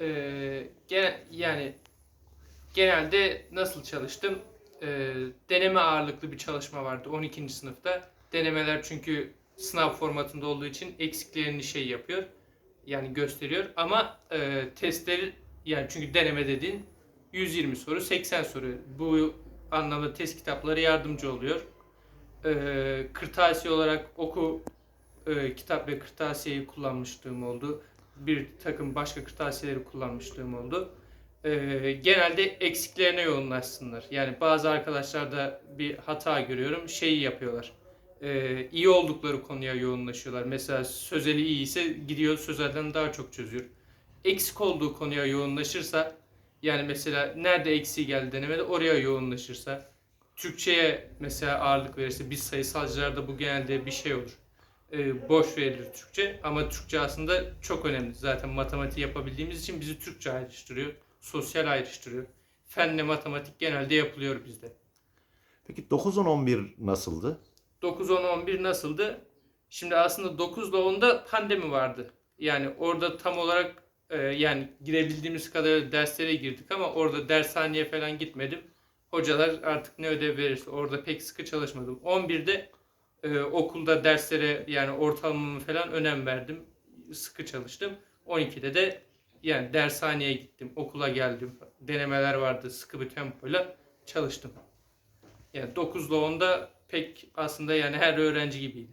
Ee, gene, yani genelde nasıl çalıştım? Ee, deneme ağırlıklı bir çalışma vardı 12. sınıfta. Denemeler çünkü sınav formatında olduğu için eksiklerini şey yapıyor. Yani gösteriyor ama e, testleri yani çünkü deneme dediğin 120 soru 80 soru. Bu anlamda test kitapları yardımcı oluyor. Ee, kırtasiye olarak oku e, kitap ve kırtasiyeyi kullanmışlığım oldu. Bir takım başka kırtasiyeleri kullanmışlığım oldu. Ee, genelde eksiklerine yoğunlaşsınlar. Yani bazı arkadaşlarda bir hata görüyorum. Şeyi yapıyorlar. Ee, iyi oldukları konuya yoğunlaşıyorlar. Mesela sözeli iyi ise gidiyor sözelden daha çok çözüyor. Eksik olduğu konuya yoğunlaşırsa yani mesela nerede eksiği geldi denemede oraya yoğunlaşırsa Türkçe'ye mesela ağırlık verirse biz sayısalcılarda bu genelde bir şey olur. Ee, boş verilir Türkçe ama Türkçe aslında çok önemli. Zaten matematiği yapabildiğimiz için bizi Türkçe ayrıştırıyor. Sosyal ayrıştırıyor. Fenle matematik genelde yapılıyor bizde. Peki 9 10 11 nasıldı? 9, 10, 11 nasıldı? Şimdi aslında 9 ile 10'da pandemi vardı. Yani orada tam olarak e, yani girebildiğimiz kadar derslere girdik ama orada dershaneye falan gitmedim. Hocalar artık ne ödev verirse orada pek sıkı çalışmadım. 11'de e, okulda derslere yani ortalamamı falan önem verdim. Sıkı çalıştım. 12'de de yani dershaneye gittim, okula geldim. Denemeler vardı, sıkı bir tempoyla çalıştım. Yani 9 ile 10'da pek aslında yani her öğrenci gibiydi.